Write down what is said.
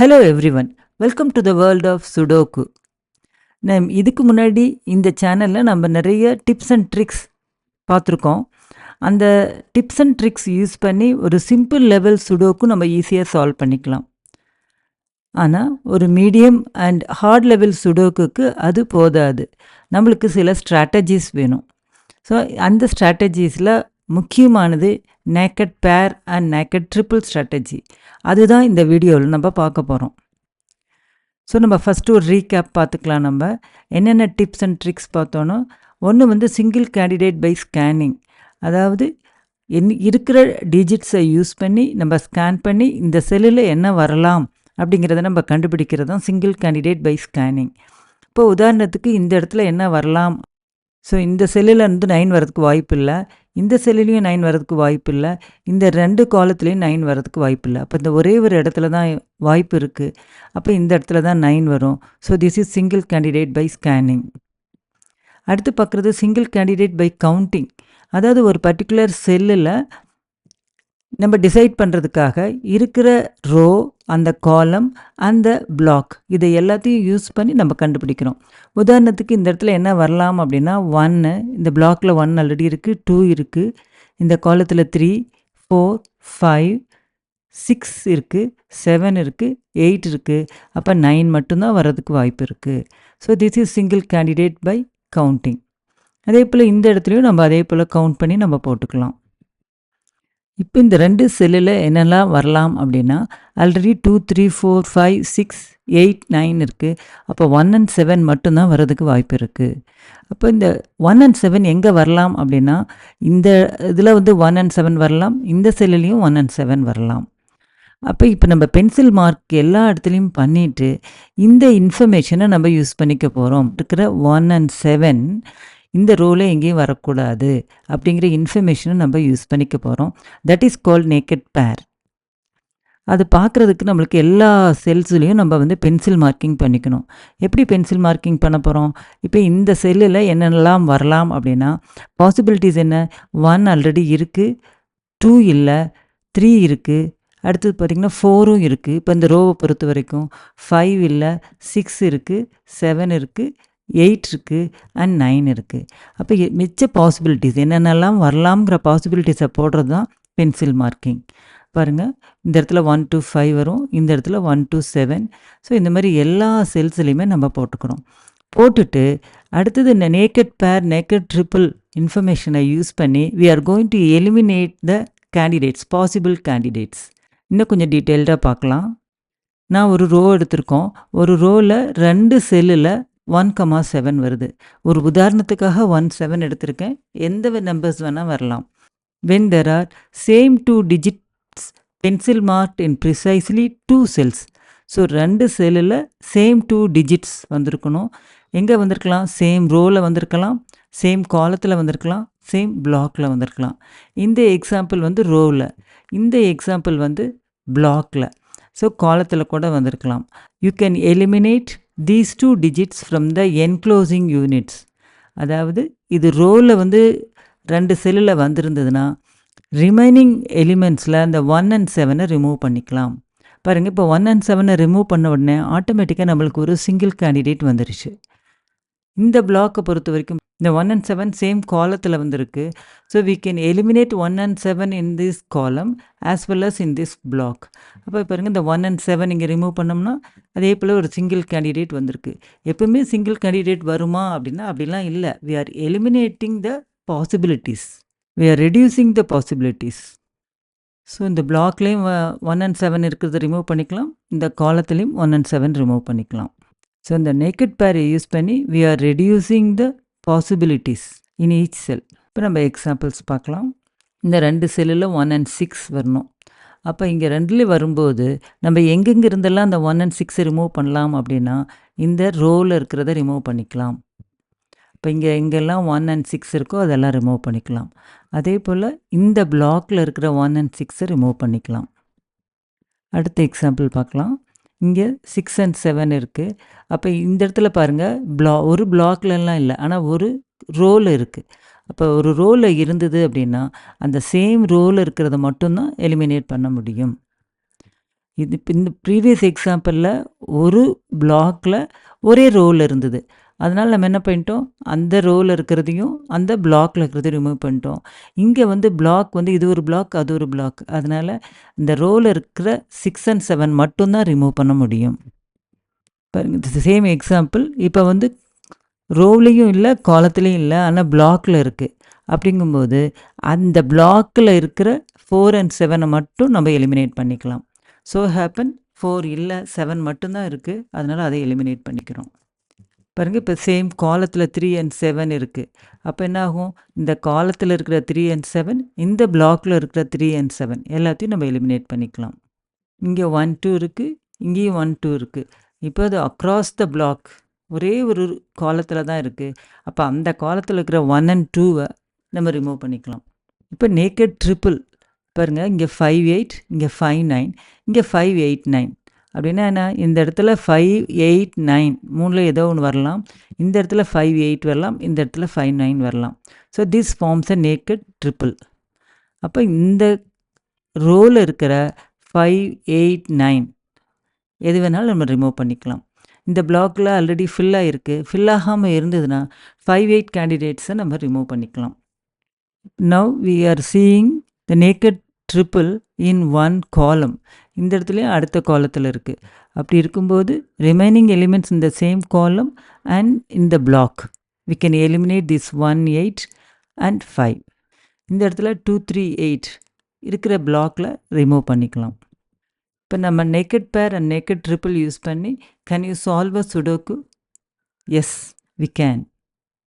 Hello everyone welcome to the world of sudoku நம் இதுக்கு முன்னாடி இந்த சேனலில் நம்ம நிறைய டிப்ஸ் அண்ட் ட்ரிக்ஸ் பார்த்துருக்கோம். அந்த டிப்ஸ் அண்ட் ட்ரிக்ஸ் யூஸ் பண்ணி ஒரு சிம்பிள் லெவல் சுடோக்கு நம்ம ஈஸியாக சால்வ் பண்ணிக்கலாம். ஆனால் ஒரு மீடியம் அண்ட் ஹார்ட் லெவல் சுடோக்குக்கு அது போதாது. நம்மளுக்கு சில ஸ்ட்ராட்டஜிஸ் வேணும். ஸோ அந்த ஸ்ட்ராட்டஜிஸில் முக்கியமானது நேக்கட் பேர் அண்ட் நேக்கட் ட்ரிபிள் ஸ்ட்ராட்டஜி அதுதான் இந்த வீடியோவில் நம்ம பார்க்க போகிறோம் ஸோ நம்ம ஃபஸ்ட்டு ஒரு ரீகேப் பார்த்துக்கலாம் நம்ம. என்னென்ன டிப்ஸ் அண்ட் ட்ரிக்ஸ் பார்த்தோன்னா ஒன்று வந்து சிங்கிள் கேண்டிடேட் பை ஸ்கேனிங் அதாவது என் இருக்கிற டிஜிட்ஸை யூஸ் பண்ணி நம்ம ஸ்கேன் பண்ணி இந்த செல்லில் என்ன வரலாம் அப்படிங்கிறத நம்ம கண்டுபிடிக்கிறது தான் சிங்கிள் கேண்டிடேட் பை ஸ்கேனிங் இப்போ உதாரணத்துக்கு இந்த இடத்துல என்ன வரலாம்? ஸோ இந்த செல்லில் இருந்து நைன் வரதுக்கு வாய்ப்பு இல்லை இந்த செல்லுலேயும் நைன் வரதுக்கு வாய்ப்பு இல்லை இந்த ரெண்டு காலத்துலேயும் நைன் வரதுக்கு வாய்ப்பு இல்லை அப்போ இந்த ஒரே ஒரு இடத்துல தான் வாய்ப்பு இருக்குது அப்போ இந்த இடத்துல தான் நைன் வரும். So this is single candidate by scanning அடுத்து பார்க்குறது சிங்கிள் கேண்டிடேட் பை கவுண்டிங் அதாவது ஒரு பர்டிகுலர் செல்லில் நம்ம டிசைட் பண்ணுறதுக்காக இருக்கிற ரோ அந்த காலம் அந்த பிளாக் இதை எல்லாத்தையும் யூஸ் பண்ணி நம்ம கண்டுபிடிக்கிறோம். உதாரணத்துக்கு இந்த இடத்துல என்ன வரலாம் அப்படின்னா ஒன்று இந்த பிளாக்கில் ஒன் ஆல்ரெடி இருக்குது டூ இருக்குது இந்த காலத்தில் த்ரீ ஃபோர் ஃபைவ் சிக்ஸ் இருக்குது செவன் இருக்குது எயிட் இருக்குது அப்போ நைன் மட்டும்தான் வர்றதுக்கு வாய்ப்பு இருக்குது so this is single candidate by counting அதே போல் இந்த இடத்துலையும் நம்ம அதே போல் கவுண்ட் பண்ணி நம்ம போட்டுக்கலாம். இப்போ இந்த ரெண்டு செல்லில் என்னெல்லாம் வரலாம் அப்படின்னா already two three four five six eight nine இருக்குது அப்போ ஒன் அண்ட் செவன் மட்டும்தான் வர்றதுக்கு வாய்ப்பு இருக்குது அப்போ இந்த ஒன் அண்ட் செவன் எங்கே வரலாம் அப்படின்னா இந்த இதில் வந்து ஒன் அண்ட் செவன் வரலாம் இந்த செல்லுலேயும் ஒன் அண்ட் செவன் வரலாம். அப்போ இப்போ நம்ம பென்சில் மார்க் எல்லா இடத்துலையும் பண்ணிவிட்டு இந்த இன்ஃபர்மேஷனை நம்ம யூஸ் பண்ணிக்க போகிறோம் இருக்கிற ஒன் அண்ட் செவன் இந்த ரோலே எங்கேயும் வரக்கூடாது அப்படிங்கிற இன்ஃபர்மேஷனை நம்ம யூஸ் பண்ணிக்க போகிறோம் தட் இஸ் கால் நேக்கட் பேர் அது பார்க்குறதுக்கு நம்மளுக்கு எல்லா செல்ஸ்லேயும் நம்ம வந்து பென்சில் மார்க்கிங் பண்ணிக்கணும். எப்படி பென்சில் மார்க்கிங் பண்ண போகிறோம் இப்போ இந்த செல்லில் என்னென்னலாம் வரலாம் அப்படின்னா பாசிபிலிட்டிஸ் என்ன? ஒன் ஆல்ரெடி இருக்குது டூ இல்லை த்ரீ இருக்குது அடுத்தது பார்த்திங்கன்னா ஃபோரும் இருக்குது இப்போ இந்த ரோவை பொறுத்த வரைக்கும் ஃபைவ் இல்லை சிக்ஸ் இருக்குது செவன் இருக்குது எயிட் இருக்குது அண்ட் நைன் இருக்குது அப்போ மிச்ச பாசிபிலிட்டிஸ் என்னென்னலாம் வரலாம்ங்கிற பாசிபிலிட்டிஸை போடுறது தான் பென்சில் மார்க்கிங் பாருங்கள் இந்த இடத்துல ஒன் டு ஃபைவ் வரும் இந்த இடத்துல ஒன் டு செவன் ஸோ இந்த மாதிரி எல்லா செல்ஸ்லேயுமே நம்ம போட்டுக்கிறோம். போட்டுட்டு அடுத்தது இந்த நேக்கட் பேர் நேக்கட் ட்ரிபிள் இன்ஃபர்மேஷனை யூஸ் பண்ணி we are going to eliminate the candidates possible candidates இன்னும் கொஞ்சம் டீட்டெயில்டாக பார்க்கலாம். நான் ஒரு ரோ எடுத்திருக்கோம். ஒரு ரோவில் ரெண்டு செல்லில் ஒன் கமா செவன் வருது. ஒரு உதாரணத்துக்காக ஒன் செவன் எடுத்திருக்கேன். எந்த நம்பர்ஸ் வேணால் வரலாம். When there are same two digits pencil mark in precisely two cells so ரெண்டு செல்லில் சேம் டூ டிஜிட்ஸ் வந்திருக்கணும். எங்கே வந்திருக்கலாம்? சேம் ரோவில் வந்திருக்கலாம். சேம் காலத்தில் வந்திருக்கலாம். சேம் பிளாக்கில் வந்திருக்கலாம். இந்த எக்ஸாம்பிள் வந்து ரோவில் இந்த எக்ஸாம்பிள் வந்து பிளாக்கில் ஸோ காலத்தில் கூட வந்திருக்கலாம். You can eliminate these two digits from the enclosing units அதாவது இது ரோவில் வந்து ரெண்டு செல்லில் வந்திருந்ததுன்னா ரிமைனிங் எலிமெண்ட்ஸில் அந்த ஒன் அண்ட் செவனை ரிமூவ் பண்ணிக்கலாம். பாருங்கள் இப்போ ஒன் அண்ட் செவனை ரிமூவ் பண்ண உடனே ஆட்டோமேட்டிக்காக நம்மளுக்கு ஒரு சிங்கிள் கேண்டிடேட் வந்துருச்சு. இந்த பிளாக்கை பொறுத்த வரைக்கும் இந்த ஒன் அண்ட் செவன் சேம் காலத்தில் வந்திருக்கு. So we can eliminate one and seven in this column as well as in this block அப்போ பாருங்கள் இந்த ஒன் அண்ட் செவன் இங்கே ரிமூவ் பண்ணோம்னா அதே போல் ஒரு சிங்கிள் கேண்டிடேட் வந்திருக்கு. எப்பவுமே சிங்கிள் கேண்டிடேட் வருமா அப்படின்னா அப்படிலாம் இல்லை. We are eliminating the possibilities we are reducing the possibilities so இந்த பிளாக்லேயும் ஒன் அண்ட் செவன் இருக்கிறத ரிமூவ் பண்ணிக்கலாம். இந்த காலத்துலேயும் ஒன் அண்ட் செவன் ரிமூவ் பண்ணிக்கலாம். ஸோ இந்த நேக்கட் பேரை யூஸ் பண்ணி we are reducing the possibilities in each cell இப்போ நம்ம எக்ஸாம்பிள்ஸ் பார்க்கலாம். இந்த ரெண்டு செல்லில் ஒன் அண்ட் சிக்ஸ் வரணும். அப்போ இங்கே ரெண்டுலேயும் வரும்போது நம்ம எங்கெங்கே இருந்தெல்லாம் அந்த ஒன் அண்ட் சிக்ஸை ரிமூவ் பண்ணலாம் அப்படின்னா இந்த ரோவில் இருக்கிறத ரிமூவ் பண்ணிக்கலாம். இப்போ இங்கே எங்கெல்லாம் ஒன் அண்ட் சிக்ஸ் இருக்கோ அதெல்லாம் ரிமூவ் பண்ணிக்கலாம். அதே போல் இந்த பிளாக்ல இருக்கிற ஒன் அண்ட் சிக்ஸை ரிமூவ் பண்ணிக்கலாம். அடுத்த எக்ஸாம்பிள் பார்க்கலாம். இங்கே சிக்ஸ் அண்ட் செவன் இருக்குது அப்போ இந்த இடத்துல பாருங்கள் பிளா ஒரு பிளாக்லலாம் இல்லை ஆனால் ஒரு ரோல் இருக்குது அப்போ ஒரு ரோலில் இருந்தது அப்படின்னா அந்த சேம் ரோல் இருக்கிறத மட்டும்தான் எலிமினேட் பண்ண முடியும். இது இந்த ப்ரீவியஸ் எக்ஸாம்பிளில் ஒரு பிளாக்கில் ஒரே ரோல் இருந்தது. அதனால் நம்ம என்ன பண்ணிட்டோம்? அந்த ரோவில் இருக்கிறதையும் அந்த பிளாக்ல இருக்கிறதையும் ரிமூவ் பண்ணிட்டோம். இங்கே வந்து பிளாக் வந்து இது ஒரு பிளாக் அது ஒரு பிளாக் அதனால் இந்த ரோவில் இருக்கிற சிக்ஸ் அண்ட் செவன் மட்டும்தான் ரிமூவ் பண்ண முடியும். பாருங்க சேம் எக்ஸாம்பிள் இப்போ வந்து ரோவ்லேயும் இல்லை காலத்துலேயும் இல்லை ஆனால் பிளாக்ல இருக்குது அப்படிங்கும்போது அந்த பிளாக்கில் இருக்கிற ஃபோர் அண்ட் செவனை மட்டும் நம்ம எலிமினேட் பண்ணிக்கலாம். ஸோ ஹேப்பன் ஃபோர் இல்லை செவன் மட்டும்தான் இருக்குது அதனால் அதை எலிமினேட் பண்ணிக்கிறோம். பாருங்கள் இப்போ சேம் காலத்தில் த்ரீ அண்ட் செவன் இருக்குது அப்போ என்ன ஆகும் இந்த காலத்தில் இருக்கிற த்ரீ அண்ட் செவன் இந்த பிளாக்கில் இருக்கிற த்ரீ அண்ட் செவன் எல்லாத்தையும் நம்ம எலிமினேட் பண்ணிக்கலாம். இங்கே ஒன் டூ இருக்குது இங்கேயும் ஒன் டூ இருக்குது இப்போ அது அக்ராஸ் த பிளாக் ஒரே ஒரு காலத்தில் தான் இருக்குது அப்போ அந்த காலத்தில் இருக்கிற ஒன் அண்ட் டூவை நம்ம ரிமூவ் பண்ணிக்கலாம். இப்போ நேக்கட் ட்ரிபிள் பாருங்கள் இங்கே ஃபைவ் எயிட் இங்கே ஃபைவ் நைன் இங்கே ஃபைவ் எயிட் நைன் அப்படின்னா என்ன? இந்த இடத்துல ஃபைவ் எயிட் நைன் மூணில் ஏதோ ஒன்று வரலாம். இந்த இடத்துல ஃபைவ் எயிட் வரலாம். இந்த இடத்துல ஃபைவ் நைன் வரலாம். So this forms a naked triple அப்போ இந்த ரோவில் இருக்கிற ஃபைவ் எயிட் நைன் எது வேணாலும் நம்ம ரிமூவ் பண்ணிக்கலாம். இந்த பிளாக்கில் ஆல்ரெடி ஃபில்லாக இருக்குது ஃபில் ஆகாமல் இருந்ததுன்னா ஃபைவ் எயிட் கேண்டிடேட்ஸை நம்ம ரிமூவ் பண்ணிக்கலாம். Now we are seeing the naked triple in one column இந்த இடத்துலையும் அடுத்த காலத்தில் இருக்குது அப்படி இருக்கும்போது ரிமைனிங் எலிமெண்ட்ஸ் இந்த சேம் காலம் அண்ட் இந்த block we can eliminate this one eight and five இந்த இடத்துல டூ த்ரீ எயிட் இருக்கிற பிளாக்கில் ரிமூவ் பண்ணிக்கலாம். இப்போ நம்ம naked pair and naked triple use பண்ணி can you solve a sudoku yes we can